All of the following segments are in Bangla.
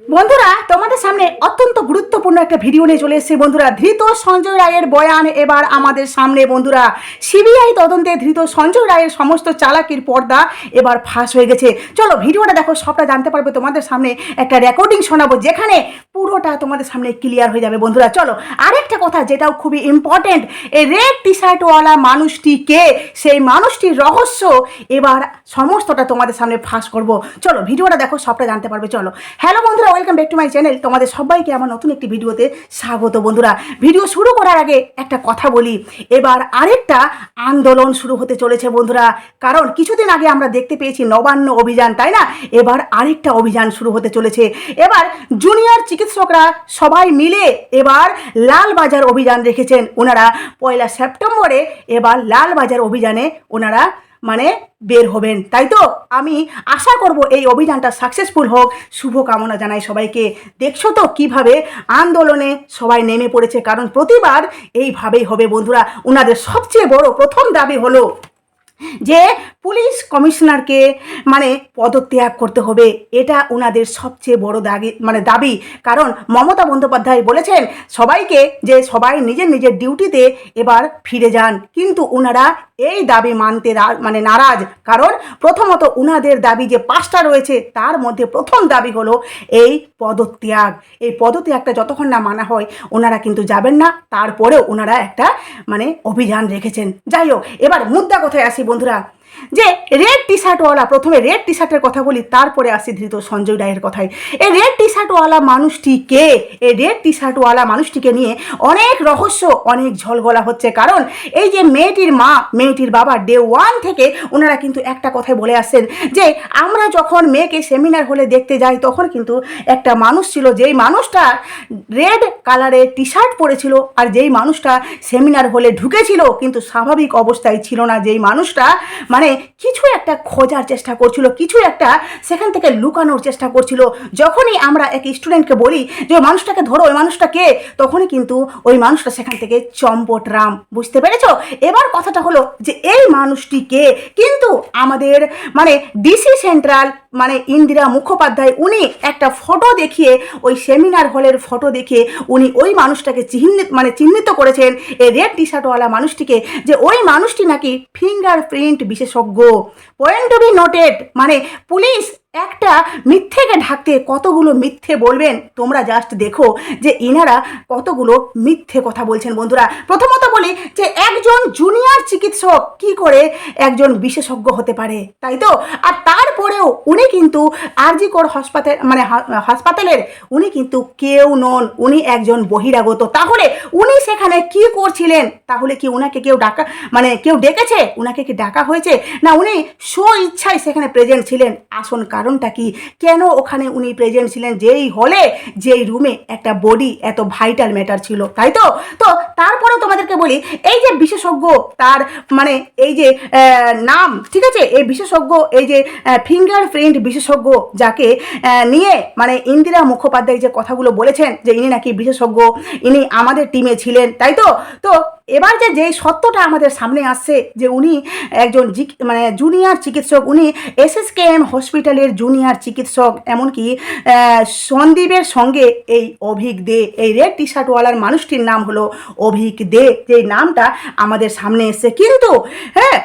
বন্ধুরা, তোমাদের সামনে অত্যন্ত গুরুত্বপূর্ণ একটা ভিডিও নিয়ে চলে এসেছে। বন্ধুরা, ধৃত সঞ্জয় রায়ের বয়ান এবার আমাদের সামনে। বন্ধুরা, সিবিআই তদন্তে ধৃত সঞ্জয় রায়ের সমস্ত চালাকির পর্দা এবার ফাঁস হয়ে গেছে। চলো, ভিডিওটা দেখো, সবটা জানতে পারবে তোমাদের সামনে। একটা রেকর্ডিং শোনাবো, যেখানে পুরোটা তোমাদের সামনে ক্লিয়ার হয়ে যাবে, বন্ধুরা। চলো, আরেকটা কথা যেটাও খুবই ইম্পর্টেন্ট এই রেড টি শার্টওয়ালা মানুষটি কে? সেই মানুষটির রহস্য এবার সমস্তটা তোমাদের সামনে ফাঁস করব। চলো, ভিডিওটা দেখো, সবটা জানতে পারবে। চলো হ্যালো বন্ধুরা welcome back to my channel তোমাদের সবাইকে আমার নতুন একটি ভিডিওতে স্বাগত বন্ধুরা। ভিডিও শুরু করার আগে একটা কথা বলি। এবার আরেকটা আন্দোলন শুরু হতে চলেছে বন্ধুরা। কারণ কিছুদিন আগে আমরা দেখতে পেয়েছি নবান্ন অভিযান, তাই না? এবার আরেকটা অভিযান শুরু হতে চলেছে। এবার জুনিয়র চিকিৎসকরা সবাই মিলে এবার লালবাজার অভিযান রেখেছেন। ওনারা পয়লা সেপ্টেম্বরে এবার লালবাজার অভিযানে ওনারা মানে বের হবেন, তাই তো? আমি আশা করব এই অভিযানটা সাকসেসফুল হোক। শুভকামনা জানাই সবাইকে। দেখছ তো কীভাবে আন্দোলনে সবাই নেমে পড়েছে, কারণ প্রতিবার এইভাবেই হবে বন্ধুরা। ওনাদের সবচেয়ে বড় প্রথম দাবি হলো যে পুলিশ কমিশনারকে মানে পদত্যাগ করতে হবে, এটা ওনাদের সবচেয়ে বড় দাবি মানে দাবি। কারণ মমতা বন্দ্যোপাধ্যায় বলেছেন, সবাইকে যে সবাই নিজের নিজের ডিউটিতে এবার ফিরে যান। কিন্তু ওনারা এই দাবি মানতে মানে নারাজ। কারণ প্রথমত ওনাদের দাবি যে পাঁচটা রয়েছে, তার মধ্যে প্রথম দাবি হলো এই পদত্যাগ। এই পদত্যাগটা যতক্ষণ না মানা হয় ওনারা কিন্তু যাবেন না। তারপরেও ওনারা একটা মানে অভিযান রেখেছেন। যাই হোক, এবার মুদ্রা কোথায় আসি বন্ধুরা যে রেড টি শার্টওয়ালা প্রথমে রেড টি শার্টের কথা বলি, তারপরে আসি ধৃত সঞ্জয় রায়ের কথায়। এই রেড টি শার্টওয়ালা মানুষটি কে এই রেড টি শার্টওয়ালা মানুষটিকে নিয়ে অনেক রহস্য, অনেক ঝলগলা হচ্ছে। কারণ এই যে মেয়েটির মা, মেয়েটির বাবা ডে ওয়ান থেকে ওনারা কিন্তু একটা কথাই বলে আসছেন যে, আমরা যখন মেয়েকে সেমিনার হলে দেখতে যাই, তখন কিন্তু একটা মানুষ ছিল, যেই মানুষটা রেড কালারের টি শার্ট পরেছিল আর যেই মানুষটা সেমিনার হলে ঢুকেছিল, কিন্তু স্বাভাবিক অবস্থায় ছিল না। যেই মানুষটা মানে কিছু একটা খোঁজার চেষ্টা করছিল, কিছু একটা সেখান থেকে লুকানোর চেষ্টা করছিল। যখনই আমরা এক স্টুডেন্টকে বলি যে, ওই মানুষটাকে ধরো, ওই মানুষটা কে? তখনই কিন্তু ওই মানুষটা সেখান থেকে চম্পট রাম বুঝতে পেরেছ? এবার কথাটা হলো যে, এই মানুষটি কে? কিন্তু আমাদের মানে ডিসি সেন্ট্রাল মানে ইন্দিরা মুখোপাধ্যায়, উনি একটা ফটো দেখিয়ে, ওই সেমিনার হলের ফটো দেখিয়ে, উনি ওই মানুষটাকে চিহ্নিত মানে চিহ্নিত করেছেন। এই রেড টি শার্টওয়ালা মানুষটিকে যে ওই মানুষটি নাকি ফিঙ্গার প্রিন্ট বিশেষজ্ঞ। পয়েন্ট টু বি নোটেড মানে পুলিশ একটা মিথ্যেকে ঢাকতে কতগুলো মিথ্যে বলবেন? তোমরা জাস্ট দেখো যে ইনারা কতগুলো মিথ্যে কথা বলছেন বন্ধুরা। প্রথমত বলি যে একজন জুনিয়র চিকিৎসক কি করে একজন বিশেষজ্ঞ হতে পারে, তাই তো? আর তারপরেও উনি কিন্তু আরজিকর হাসপাতাল মানে হাসপাতালের উনি কিন্তু কেউ নন, উনি একজন বহিরাগত। তাহলে উনি সেখানে কি করছিলেন? তাহলে কি উনাকে কেউ ডাকা মানে কেউ ডেকেছে? উনাকে কি ডাকা হয়েছে? না, উনি স্ব ইচ্ছায় সেখানে প্রেজেন্ট ছিলেন। আসল কারণটা কি? কেন ওখানে উনি প্রেজেন্ট ছিলেন? যেই হলে যেই রুমে একটা বডি এত ভাইটাল ম্যাটার ছিল, তাই তো? তো তারপরেও তোমাদেরকে বলি, এই যে বিশেষজ্ঞ তার মানে এই যে নাম, ঠিক আছে? এই বিশেষজ্ঞ, এই যে ফিঙ্গার প্রিন্ট বিশেষজ্ঞ যাকে নিয়ে মানে ইন্দিরা মুখোপাধ্যায় যে কথাগুলো বলেছেন, যে ইনি নাকি বিশেষজ্ঞ, ইনি আমাদের টিমে ছিলেন, তাই তো? তো এবার যে যেই সত্যটা আমাদের সামনে আসছে যে উনি একজন মানে জুনিয়র চিকিৎসক, উনি এসএসকেএম হসপিটালের জুনিয়র চিকিৎসক, এমনকি সন্দীপের সঙ্গে এই অভিক দে, এই রেড টি শার্টওয়ালার মানুষটির নাম হলো অভিক দে যে নামটা আমাদের সামনে এসছে। কিন্তু হ্যাঁ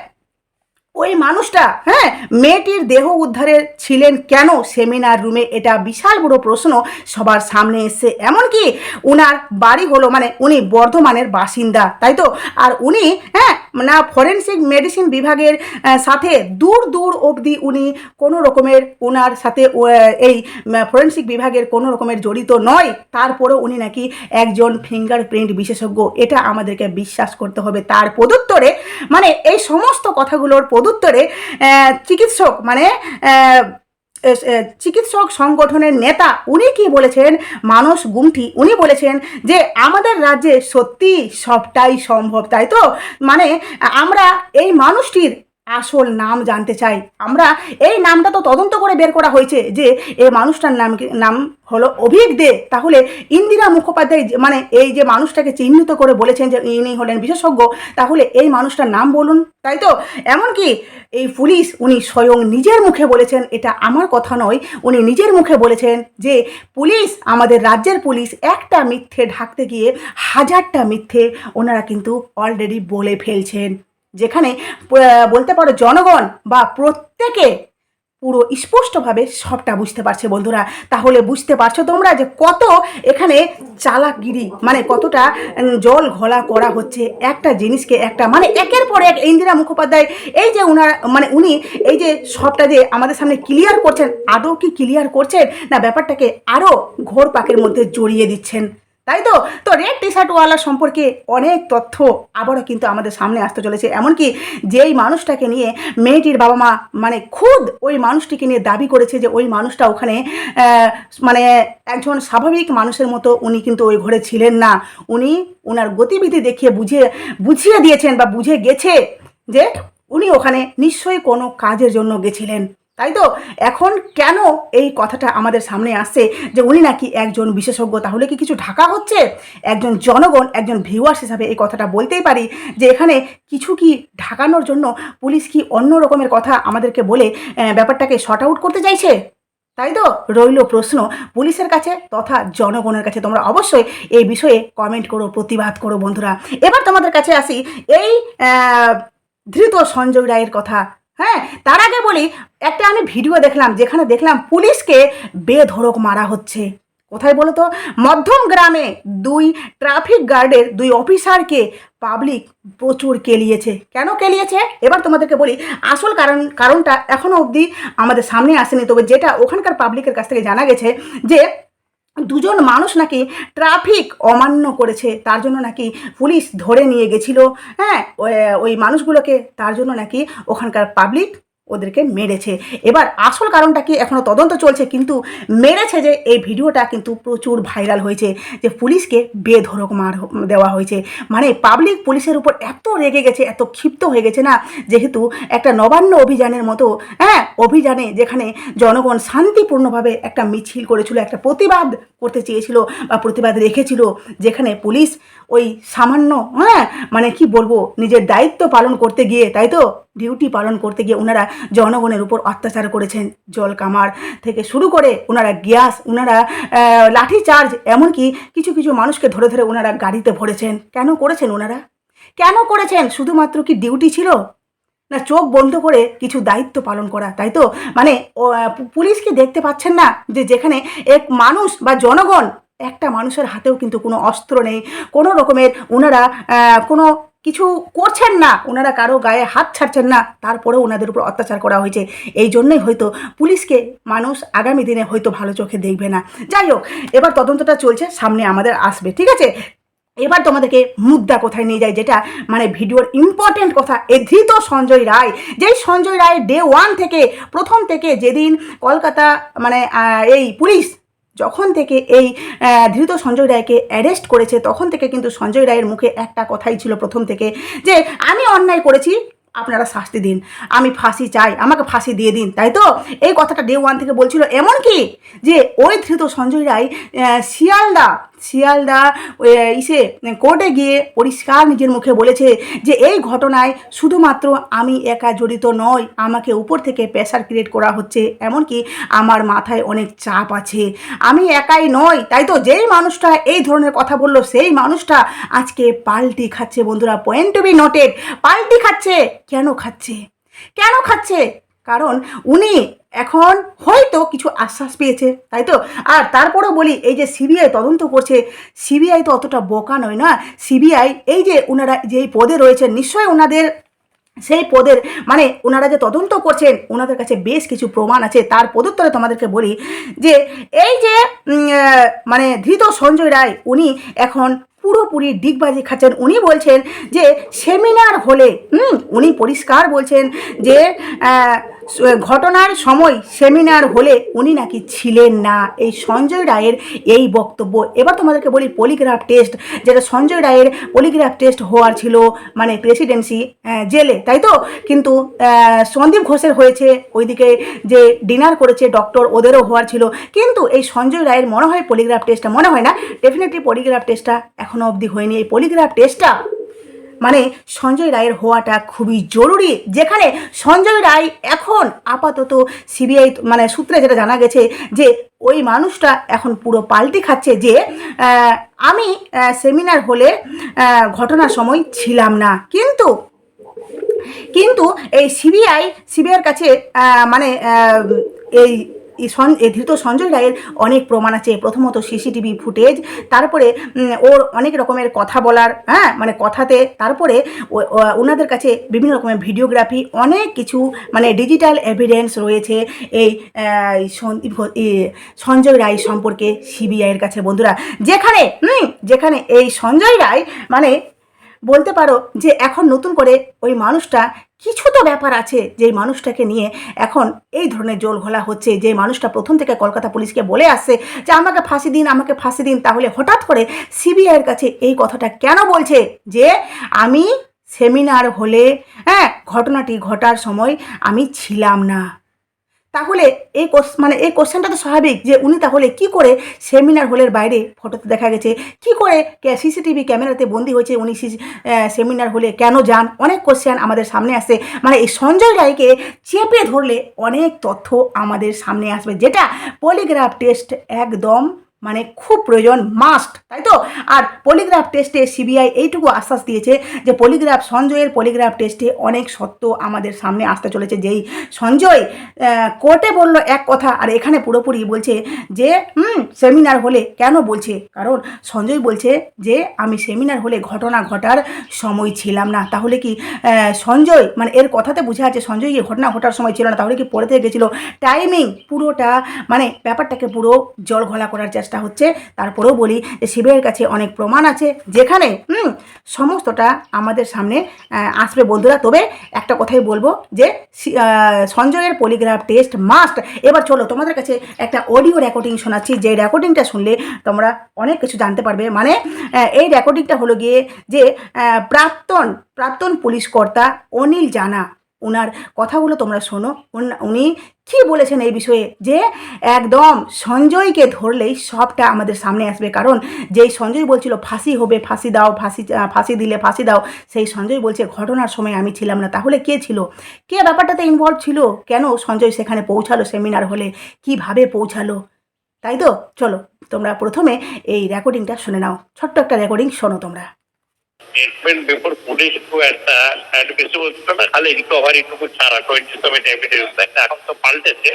ওই মানুষটা হ্যাঁ মেয়েটির দেহ উদ্ধারের ছিলেন কেন সেমিনার রুমে? এটা বিশাল বড় প্রশ্ন। সবার সামনে এসছে। এমনকি উনার বাড়ি হলো মানে উনি বর্ধমানের বাসিন্দা, তাই তো? আর উনি হ্যাঁ না, ফরেন্সিক মেডিসিন বিভাগের সাথে দূর দূর অবধি উনি কোনো রকমের ওনার সাথে এই ফরেন্সিক বিভাগের কোনো রকমের জড়িত নয়। তারপরেও উনি নাকি একজন ফিঙ্গারপ্রিন্ট বিশেষজ্ঞ। এটা আমাদেরকে বিশ্বাস করতে হবে। তার পদুত্তরে মানে এই সমস্ত কথাগুলোর পদুত্তরে আহ, চিকিৎসক মানে চিকিৎসক সংগঠনের নেতা উনি কি বলেছেন? মানস গুমঠি। উনি বলেছেন যে আমাদের রাজ্যে সত্যি সবটাই সম্ভব তাই তো? মানে আমরা এই মানুষটির আসল নাম জানতে চাই। আমরা এই নামটা তো তদন্ত করে বের করা হয়েছে যে এই মানুষটার নাম নাম হলো অভিক দে। তাহলে ইন্দিরা মুখোপাধ্যায় মানে এই যে মানুষটাকে চিহ্নিত করে বলেছেন যে ইনি হলেন বিশেষজ্ঞ, তাহলে এই মানুষটার নাম বলুন। তাই তো? এমনকি এই পুলিশ উনি স্বয়ং নিজের মুখে বলেছেন, এটা আমার কথা নয়, উনি নিজের মুখে বলেছেন যে পুলিশ, আমাদের রাজ্যের পুলিশ একটা মিথ্যে ঢাকতে গিয়ে হাজারটা মিথ্যে ওনারা কিন্তু অলরেডি বলে ফেলছেন। যেখানে বলতে পারো জনগণ বা প্রত্যেকে পুরো স্পষ্টভাবে সবটা বুঝতে পারছে বন্ধুরা। তাহলে বুঝতে পারছ তোমরা যে কত এখানে চালাকগিরি মানে কতটা জল ঘোলা করা হচ্ছে। একটা জিনিসকে একটা মানে একের পর এক ইন্দিরা মুখোপাধ্যায়, এই যে উনার মানে উনি এই যে সবটা যে আমাদের সামনে ক্লিয়ার করছেন, আদৌ কি ক্লিয়ার করছেন? না, ব্যাপারটাকে আরও ঘোর পাকের মধ্যে জড়িয়ে দিচ্ছেন। তাই তো? তো রেড টি শার্টওয়ালা সম্পর্কে অনেক তথ্য আবারও কিন্তু আমাদের সামনে আসতে চলেছে। এমনকি যেই মানুষটাকে নিয়ে মেয়েটির বাবা মা মানে খুদ ওই মানুষটিকে নিয়ে দাবি করেছে যে ওই মানুষটা ওখানে মানে একজন স্বাভাবিক মানুষের মতো উনি কিন্তু ওই ঘরে ছিলেন না। উনি ওনার গতিবিধি দেখিয়ে বুঝিয়ে বুঝিয়ে দিয়েছেন বা বুঝে গেছে যে উনি ওখানে নিশ্চয়ই কোনো কাজের জন্য গেছিলেন। তাই তো? এখন কেন এই কথাটা আমাদের সামনে আসছে যে উনি নাকি একজন বিশেষজ্ঞ? তাহলে কি কিছু ঢাকা হচ্ছে? একজন জনগণ, একজন ভিউয়ার্স হিসাবে এই কথাটা বলতেই পারি যে এখানে কিছু কি ঢাকানোর জন্য পুলিশ কি অন্য রকমের কথা আমাদেরকে বলে ব্যাপারটাকে শর্ট আউট করতে চাইছে? তাই তো? রইল প্রশ্ন পুলিশের কাছে তথা জনগণের কাছে। তোমরা অবশ্যই এই বিষয়ে কমেন্ট করো, প্রতিবাদ করো বন্ধুরা। এবার তোমাদের কাছে আসি এই ধৃত সঞ্জয় রায়ের কথা। হ্যাঁ তার আগে বলি, একটা আমি ভিডিও দেখলাম, যেখানে দেখলাম পুলিশকে বেধড়ক মারা হচ্ছে। কোথায় বলো তো? মধ্যম গ্রামে দুই ট্রাফিক গার্ডের দুই অফিসারকে পাবলিক প্রচুর কেলিয়েছে। কেন কেলিয়েছে? এবার তোমাদেরকে বলি, আসল কারণ, কারণটা এখনও অবধি আমাদের সামনে আসেনি। তবে যেটা ওখানকার পাবলিকের কাছ থেকে জানা গেছে যে দুজন মানুষ নাকি ট্রাফিক অমান্য করেছে, তার জন্য নাকি পুলিশ ধরে নিয়ে গেছিল। হ্যাঁ ওই- মানুষগুলোকে তার জন্য নাকি ওখানকার পাবলিক ওদেরকে মেরেছে। এবার আসল কারণটা কি এখনও তদন্ত চলছে, কিন্তু মেরেছে যে এই ভিডিওটা কিন্তু প্রচুর ভাইরাল হয়েছে, যে পুলিশকে বেধরক মার দেওয়া হয়েছে। মানে পাবলিক পুলিশের উপর এত রেগে গেছে, এত ক্ষিপ্ত হয়ে গেছে না, যেহেতু একটা নবান্ন অভিযানের মতো হ্যাঁ অভিযানে যেখানে জনগণ শান্তিপূর্ণভাবে একটা মিছিল করেছিল, একটা প্রতিবাদ করতে চেয়েছিল বা প্রতিবাদ রেখেছিল, যেখানে পুলিশ ওই সামান্য হ্যাঁ মানে কি বলব, নিজের দায়িত্ব পালন করতে গিয়ে, তাই তো? ডিউটি পালন করতে গিয়ে ওনারা জনগণের উপর অত্যাচার করেছেন জল কামার থেকে শুরু করে ওনারা গ্যাস ওনারা লাঠি চার্জ এমনকি কিছু কিছু মানুষকে ধরে ধরে ওনারা গাড়িতে ভরেছেন। কেন করেছেন ওনারা কেন করেছেন? শুধুমাত্র কি ডিউটি ছিল? না চোখ বন্ধ করে কিছু দায়িত্ব পালন করা তাই তো? মানে ও, পু- পুলিশ কি দেখতে পাচ্ছেন না যে যেখানে এক মানুষ বা জনগণ একটা মানুষের হাতেও কিন্তু কোনো অস্ত্র নেই। কোনো রকমের ওনারা কোনো কিছু করছেন না, ওনারা কারও গায়ে হাত ছাড়ছেন না, তারপরেও ওনাদের উপর অত্যাচার করা হয়েছে। এই জন্যই হয়তো পুলিশকে মানুষ আগামী দিনে হয়তো ভালো চোখে দেখবে না। যাই হোক, এবার তদন্তটা চলছে, সামনে আমাদের আসবে, ঠিক আছে? এবার তোমাদেরকে মুদ্রা কোথায় নিয়ে যায়, যেটা মানে ভিডিওর ইম্পর্টেন্ট কথা এই ধৃত সঞ্জয় রায়। যেই সঞ্জয় রায় ডে ওয়ান থেকে, প্রথম থেকে যেদিন কলকাতা মানে এই পুলিশ যখন থেকে এই ধৃত সঞ্জয় রায়কে অ্যারেস্ট করেছে, তখন থেকে কিন্তু সঞ্জয় রায়ের মুখে একটা কথাই ছিল প্রথম থেকে, যে আমি অন্যায় করেছি, আপনারা শাস্তি দিন। আমি ফাঁসি চাই, আমাকে ফাঁসি দিয়ে দিন, তাই তো? এই কথাটা ডে ওয়ান থেকে বলছিল। এমনকি যে ওই ধৃত সঞ্জয় রায় শিয়ালদা শিয়ালদা ইসে, কোর্টে গিয়ে পরিষ্কার নিজের মুখে বলেছে যে এই ঘটনায় শুধুমাত্র আমি একা জড়িত নয় আমাকে উপর থেকে প্রেশার ক্রিয়েট করা হচ্ছে। এমনকি আমার মাথায় অনেক চাপ আছে। আমি একাই নয় তাই তো যেই মানুষটা এই ধরনের কথা বলল, সেই মানুষটা আজকে পাল্টি খাচ্ছে বন্ধুরা। পয়েন্ট টু বি নোটেড পাল্টি খাচ্ছে। কেন খাচ্ছে? কেন খাচ্ছে? কারণ উনি এখন হয়তো কিছু আশ্বাস পেয়েছে, তাই তো? আর তারপরেও বলি, এই যে সিবিআই তদন্ত করছে, সিবিআই তো অতটা বোকা নয়, না? সিবিআই এই যে ওনারা যেই পদে রয়েছেন নিশ্চয়ই ওনাদের সেই পদের মানে ওনারা যে তদন্ত করছেন ওনাদের কাছে বেশ কিছু প্রমাণ আছে। তার পদোত্তরে তোমাদেরকে বলি যে, এই যে মানে ধৃত সঞ্জয় রায়, উনি এখন পুরোপুরি ডিগবাজি খাচ্ছেন। উনি বলছেন যে সেমিনার হলে উনি পরিষ্কার বলছেন যে ঘটনার সময় সেমিনার হলে উনি নাকি ছিলেন না। এই সঞ্জয় রায়ের এই বক্তব্য। এবার তোমাদেরকে বলি পলিগ্রাফ টেস্ট। যেটা সঞ্জয় রায়ের পলিগ্রাফ টেস্ট হওয়ার ছিল মানে প্রেসিডেন্সি জেলে, তাই তো? কিন্তু সন্দীপ ঘোষের হয়েছে। ওইদিকে যে ডিনার করেছে ডক্টর, ওদেরও হওয়ার ছিল। কিন্তু এই সঞ্জয় রায়ের মনে হয় পলিগ্রাফ টেস্টটা মনে হয় না? ডেফিনেটলি পলিগ্রাফ টেস্টটা এখনও অবধি হয়নি। এই পলিগ্রাফ টেস্টটা মানে সঞ্জয় রায়ের হওয়াটা খুবই জরুরি। যেখানে সঞ্জয় রায় এখন আপাতত সিবিআই মানে সূত্রে যেটা জানা গেছে যে ওই মানুষটা এখন পুরো পাল্টি খাচ্ছে যে আমি সেমিনার হলে ঘটনার সময় ছিলাম না। কিন্তু কিন্তু এই সিবিআই, সিবিআইয়ের কাছে মানে এই ধৃত সঞ্জয় রায়ের অনেক প্রমাণ আছে। প্রথমত সিসিটিভি ফুটেজ, তারপরে ওর অনেক রকমের কথা বলার হ্যাঁ মানে কথাতে, তারপরে ওনাদের কাছে বিভিন্ন রকমের ভিডিওগ্রাফি, অনেক কিছু মানে ডিজিটাল এভিডেন্স রয়েছে এই সঞ্জয় রায় সম্পর্কে সিবিআইয়ের কাছে। বন্ধুরা, যেখানে যেখানে এই সঞ্জয় রায় মানে বলতে পারো যে এখন নতুন করে ওই মানুষটা কিছু তো ব্যাপার আছে যেই মানুষটাকে নিয়ে এখন এই ধরনের জোল ঘোলা হচ্ছে যে মানুষটা প্রথম থেকে কলকাতা পুলিশকে বলে আসছে যে আমাকে ফাঁসি দিন, আমাকে ফাঁসি দিন, তাহলে হঠাৎ করে সিবিআইয়ের কাছে এই কথাটা কেন বলছে? যে আমি সেমিনার হলে হ্যাঁ ঘটনাটি ঘটার সময় আমি ছিলাম না। তাহলে এই মানে এই কোশ্চেনটা তো স্বাভাবিক যে উনি তাহলে কি করে সেমিনার হলের বাইরে ফটোতে দেখা গেছে? কি করে সিসিটিভি ক্যামেরাতে বন্দি হয়েছে উনি সেমিনার হলে কেন যান? অনেক কোশ্চেন আমাদের সামনে আসে। মানে এই সঞ্জয় রায়কে চেপে ধরলে অনেক তথ্য আমাদের সামনে আসবে। যেটা পলিগ্রাফ টেস্ট একদম মানে খুব প্রয়োজন মাস্ট তাই তো? আর পলিগ্রাফ টেস্টে সিবিআই এইটুকু আশ্বাস দিয়েছে যে পলিগ্রাফ সঞ্জয়ের পলিগ্রাফ টেস্টে অনেক সত্য আমাদের সামনে আসতে চলেছে। যেই সঞ্জয় কোর্টে বলল এক কথা আর এখানে পুরোপুরি বলছে যে, হুম সেমিনার হলে কেন? বলছে। কারণ সঞ্জয় বলছে যে, আমি সেমিনার হলে ঘটনা ঘটার সময় ছিলাম না। তাহলে কি সঞ্জয় মানে এর কথাতে বুঝে আছে সঞ্জয় ঘটনা ঘটার সময় ছিল না, তাহলে কি পড়ে থেকে গেছিল? টাইমিং পুরোটা মানে ব্যাপারটাকে পুরো জল ঘোলা করার চেষ্টা হচ্ছে। তারপরেও বলি যে শিবের কাছে অনেক প্রমাণ আছে। যেখানে, হুম, সমস্তটা আমাদের সামনে আসবে বন্ধুরা। তবে একটা কথাই বলব যে সঞ্জয়ের পলিগ্রাফ টেস্ট মাস্ট এবার চলো তোমাদের কাছে একটা অডিও রেকর্ডিং শোনাচ্ছি। যে রেকর্ডিংটা শুনলে তোমরা অনেক কিছু জানতে পারবে। মানে এই রেকর্ডিংটা হলো গিয়ে যে প্রাক্তন প্রাক্তন পুলিশ কর্তা অনিল জানা ওনার কথাগুলো তোমরা শোনো। উন- কি বলেছেন এই বিষয়ে? যে একদম সঞ্জয়কে ধরলেই সবটা আমাদের সামনে আসবে। কারণ যেই সঞ্জয় বলছিল, ফাঁসি হবে, ফাঁসি দাও, ফাঁসি ফাঁসি দিলে ফাঁসি দাও। সেই সঞ্জয় বলছে, ঘটনার সময় আমি ছিলাম না। তাহলে কে ছিল? কে ব্যাপারটাতে ইনভলভ ছিল? কেন সঞ্জয় সেখানে পৌঁছালো সেমিনার হলে? কীভাবে পৌঁছালো? তাই তো? চলো, তোমরা প্রথমে এই রেকর্ডিংটা শুনে নাও। ছোট্ট একটা রেকর্ডিং শোনো তোমরা। খালি রিকভারিটুকু ছাড়া টোয়েন্টি সেভেন এভিডেন্স এখন তো পাল্টেছে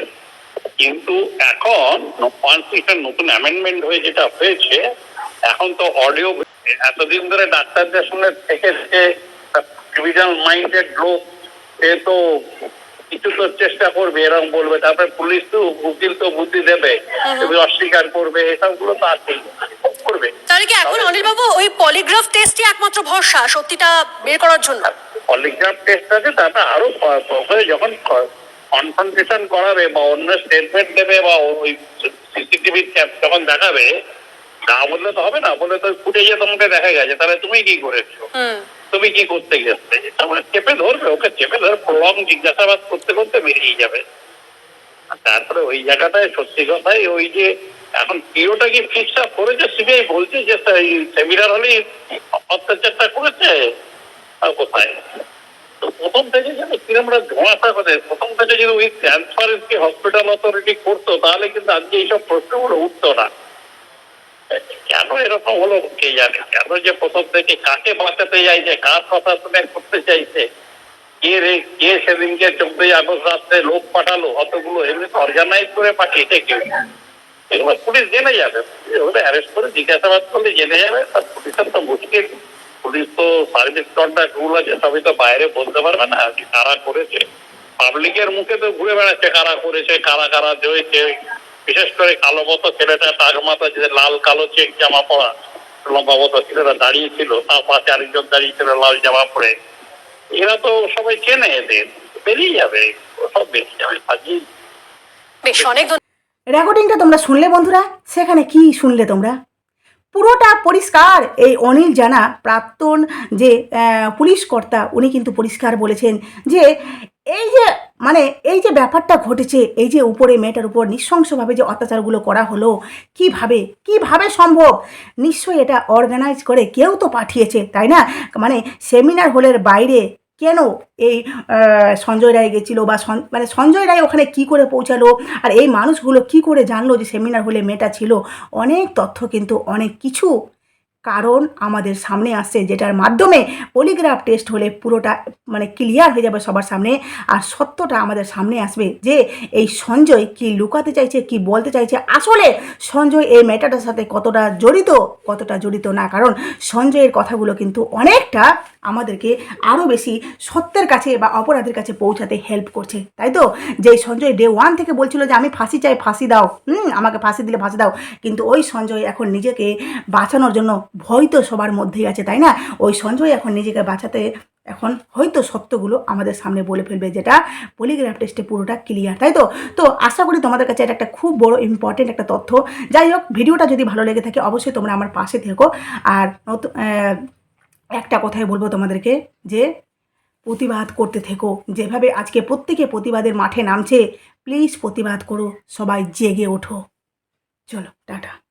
কিন্তু এখন কনস্টিটিউশন নতুন অ্যামেন্ডমেন্ট হয়ে যেটা হয়েছে এখন তো অডিও এতদিন ধরে ডাক্তারদের সঙ্গে থেকে ক্রিমিনাল মাইন্ডেড লোক সে তো কিছু তো চেষ্টা করবে এরকম বলবে। তারপরে পুলিশ তো উকিল তো বুদ্ধি দেবে তুমি অস্বীকার করবে এসবগুলো তো আছেই। তাহলে কি এখন অনিলবাবু ওই পলিগ্রাফ টেস্টই একমাত্র ভরসা সত্যিটা বের করার জন্য? পলিগ্রাফ টেস্ট আছে তারপরে আরও ওখানে যখন কনফ্রন্টেশন করাবে বা অন্য স্টেটমেন্ট দেবে বা ওই সিসিটিভি যখন দেখাবে না বললে তো হবে না তো ফুটেজে তোমাকে দেখা গেছে তাহলে তুমি কি করেছ? তুমি কি করতে গেছে তারপরে চেপে ধরবে ওকে চেপে ধরে প্রলং জিজ্ঞাসাবাদ করতে করতে বেরিয়ে যাবে। তারপরে ওই জায়গাটায় সত্যি কথাই ওই যে এখন পিওটা কি ফিক্স করেছে? সিবিআই বলছে যে সেমিনার হলেই অত্যাচারটা করেছে। আর কোথায়? প্রথম থেকে যদি কিরমরা ধোঁয়াশা করে, প্রথম থেকে যদি ট্রান্সপারেন্সি হসপিটাল অথরিটি করতো, তাহলে কিন্তু আজকে এইসব প্রশ্নগুলো উঠতো না। কেন এরকম হলো কে জানে? কেন যে প্রথম থেকে কাকে বাঁচাতে চাইছে? কার কথা শুনে করতে চাইছে? কে রে, কে সেদিনকে চব্বিশ আগস্ট রাত্রে লোক পাঠালো? অতগুলো এমনি অর্গানাইজ করে পাঠিয়েছে কেউ? পুলিশ জেনে যাবে। অ্যারেস্ট করে জিজ্ঞাসাবাদ করলে জেনে যাবে, আর পুলিশের তো মুশকিল পুলিশ তো সার্ভিস কন্ট্রাক্ট রুল আছে, সবই তো বাইরে বলতে পারবে না। যে কারা করেছে? পাবলিকের মুখে তো ঘুরে বেড়াচ্ছে কারা করেছে, কারা কারা বিশেষ করে কালো মতো ছেলেটা টাক মাথা যে লাল কালো চেক জামা পরা, লম্বা মতো ছেলেটা দাঁড়িয়ে ছিল, তার পাশে আরেকজন দাঁড়িয়ে ছিল লাল জামা পরে। এরা তো সবাই চেনে এদের। বেরিয়ে যাবে, সব বেরিয়ে যাবে। বেশ, অনেক রেকর্ডিংটা তোমরা শুনলে বন্ধুরা? সেখানে কি শুনলে তোমরা? পুরোটা পরিষ্কার। এই অনিল জানা প্রাক্তন যে পুলিশ কর্তা, উনি কিন্তু পরিষ্কার বলেছেন যে, এই যে মানে এই যে ব্যাপারটা ঘটেছে, এই যে উপরে মেয়েটার উপর নৃশংসভাবে যে অত্যাচারগুলো করা হলো, কীভাবে কীভাবে সম্ভব? নিশ্চয়ই এটা অর্গানাইজ করে কেউ তো পাঠিয়েছে, তাই না? মানে সেমিনার হলের বাইরে কেন এই সঞ্জয় রায় গেছিল বা মানে সঞ্জয় রায় ওখানে কি করে পৌঁছালো আর এই মানুষগুলো কি করে জানলো যে সেমিনার হলে মেয়েটা ছিল? অনেক তথ্য কিন্তু অনেক কিছু কারণ আমাদের সামনে আসছে যেটার মাধ্যমে পলিগ্রাফ টেস্ট হলে পুরোটা মানে ক্লিয়ার হয়ে যাবে সবার সামনে আর সত্যটা আমাদের সামনে আসবে যে এই সঞ্জয় কি লুকাতে চাইছে, কি বলতে চাইছে? আসলে সঞ্জয় এই মেয়েটাটার সাথে কতটা জড়িত কতটা জড়িত না? কারণ সঞ্জয়ের কথাগুলো কিন্তু অনেকটা আমাদেরকে আরও বেশি সত্যের কাছে বা অপরাধের কাছে পৌঁছাতে হেল্প করছে, তাই তো? যে সঞ্জয় ডে ওয়ান থেকে বলছিল যে, আমি ফাঁসি চাই, ফাঁসি দাও। হুম, আমাকে ফাঁসি দিলে ফাঁসি দাও। কিন্তু ওই সঞ্জয় এখন নিজেকে বাঁচানোর জন্য ভয় তো সবার মধ্যেই আছে, তাই না? ওই সঞ্জয় এখন নিজেকে বাঁচাতে এখন হয়তো সত্যগুলো আমাদের সামনে বলে ফেলবে, যেটা পলিগ্রাফ টেস্টে পুরোটা ক্লিয়ার তাই তো? তো আশা করি তোমাদের কাছে এটা একটা খুব বড় ইম্পর্টেন্ট একটা তথ্য। যাই হোক, ভিডিওটা যদি ভালো লেগে থাকে, অবশ্যই তোমরা আমার পাশে থেকো। আর নতুন একটা কথাই বলব তোমাদেরকে, যে প্রতিবাদ করতে থেকো। যেভাবে আজকে প্রত্যেকে প্রতিবাদের মাঠে নামছে প্লিজ প্রতিবাদ করো, সবাই জেগে ওঠো। চলো, টাটা।